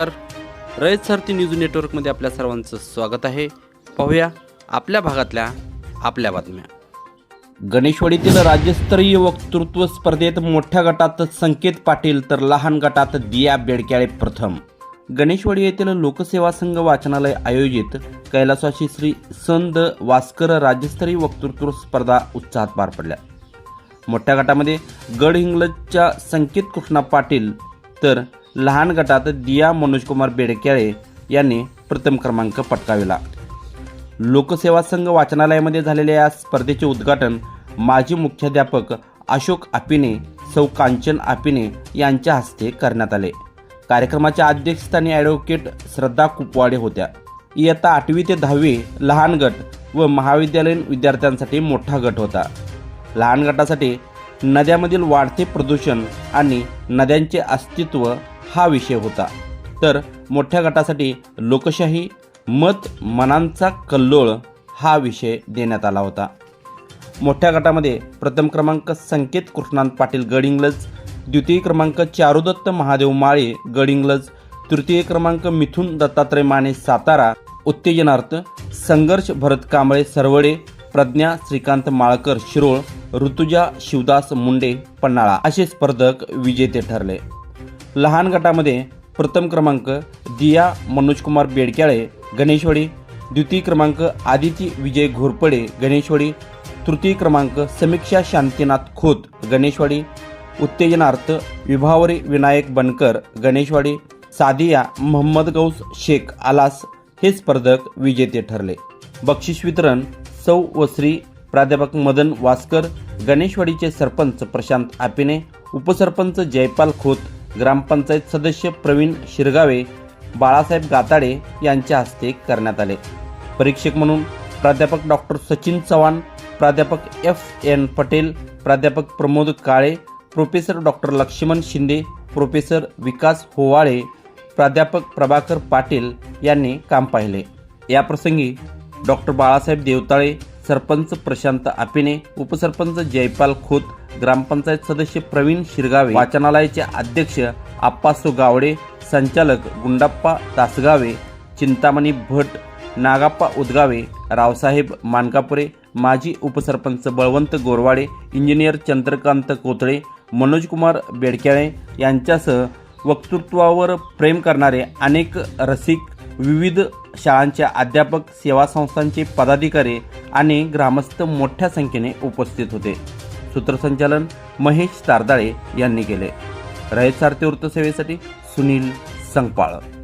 तर रयत सारथी न्यूज नेटवर्कमध्ये आपल्या सर्वांचं स्वागत आहे. पाहूया आपल्या भागातल्या आपल्या बातम्या. गणेशवाडीतील राज्यस्तरीय वक्तृत्व स्पर्धेत मोठ्या गटात संकेत पाटील तर लहान गटात दिया बेडक्याळे प्रथम. गणेशवाडी येथील लोकसेवा संघ वाचनालय आयोजित कैलासवाशी श्री संत वास्कर राज्यस्तरीय वक्तृत्व स्पर्धा उत्साहात पार पडल्या. मोठ्या गटामध्ये गड हिंगलजच्या संकेत कृष्णा पाटील तर लहान गटात दिया मनोजकुमार बेडक्याळे यांनी प्रथम क्रमांक पटकाविला. लोकसेवा संघ वाचनालयामध्ये झालेल्या या स्पर्धेचे उद्घाटन माजी मुख्याध्यापक अशोक आपिने सौ कांचन आपिने यांच्या हस्ते करण्यात आले. कार्यक्रमाच्या अध्यक्षस्थानी ॲडव्होकेट श्रद्धा कुपवाडे होत्या. इयत्ता आठवी ते दहावी लहान गट व महाविद्यालयीन विद्यार्थ्यांसाठी मोठा गट होता. लहान गटासाठी नद्यामधील वाढते प्रदूषण आणि नद्यांचे अस्तित्व हा विषय होता. तर मोठ्या गटासाठी लोकशाही मत मनांचा कल्लोळ हा विषय देण्यात आला होता. मोठ्या गटामध्ये प्रथम क्रमांक संकेत कृष्णांत पाटील गडिंग्लज द्वितीय क्रमांक चारुदत्त महादेव माळे गडिंग्लज तृतीय क्रमांक मिथुन दत्तात्रय माने सातारा उत्तेजनार्थ संघर्ष भरत कांबळे सरवडे प्रज्ञा श्रीकांत माळकर शिरोळ ऋतुजा शिवदास मुंडे पन्हाळा असे स्पर्धक विजेते ठरले. लहान गटामध्ये प्रथम क्रमांक दिया मनोजकुमार बेडक्याळे गणेशवाडी. द्वितीय क्रमांक आदिती विजय घोरपडे गणेशवाडी. तृतीय क्रमांक समीक्षा शांतीनाथ खोत गणेशवाडी. उत्तेजनार्थ विभावरी विनायक बनकर गणेशवाडी. सादिया मोहम्मद गौस शेख आलास हे स्पर्धक विजेते ठरले. बक्षीस वितरण सौ वस्री प्राध्यापक मदन वास्कर गणेशवाडीचे सरपंच प्रशांत आपिने उपसरपंच जयपाल खोत ग्रामपंचायत सदस्य प्रवीण शिरगावे बाळासाहेब गाताडे यांच्या हस्ते करण्यात आले. परीक्षक म्हणून प्राध्यापक डॉक्टर सचिन चव्हाण प्राध्यापक एफ एन पटेल प्राध्यापक Pramod Kale professor doctor Laxman Shinde professor Vikas Howale प्राध्यापक प्रभाकर पाटील यांनी काम पाहिले. याप्रसंगी डॉक्टर बाळासाहेब देवताळे सरपंच प्रशांत आपिने उपसरपंच जयपाल खोत ग्रामपंचायत सदस्य प्रवीण शिरगावे वाचनालयाचे अध्यक्ष आप्पासो गावडे संचालक गुंडाप्पा दासगावे चिंतामणी भट नागाप्पा उदगावे रावसाहेब मानकापुरे माजी उपसरपंच बळवंत गोरवाडे इंजिनियर चंद्रकांत कोतळे मनोजकुमार बेडक्याळे यांच्यासह वक्तृत्वावर प्रेम करणारे अनेक रसिक विविध शाळांच्या अध्यापक सेवा संस्थांचे पदाधिकारी आणि ग्रामस्थ मोठ्या संख्येने उपस्थित होते. सूत्रसंचालन महेश तारदाळे यांनी केले. रयत सारथी वृत्तसेवेसाठी सुनील संगपाळ.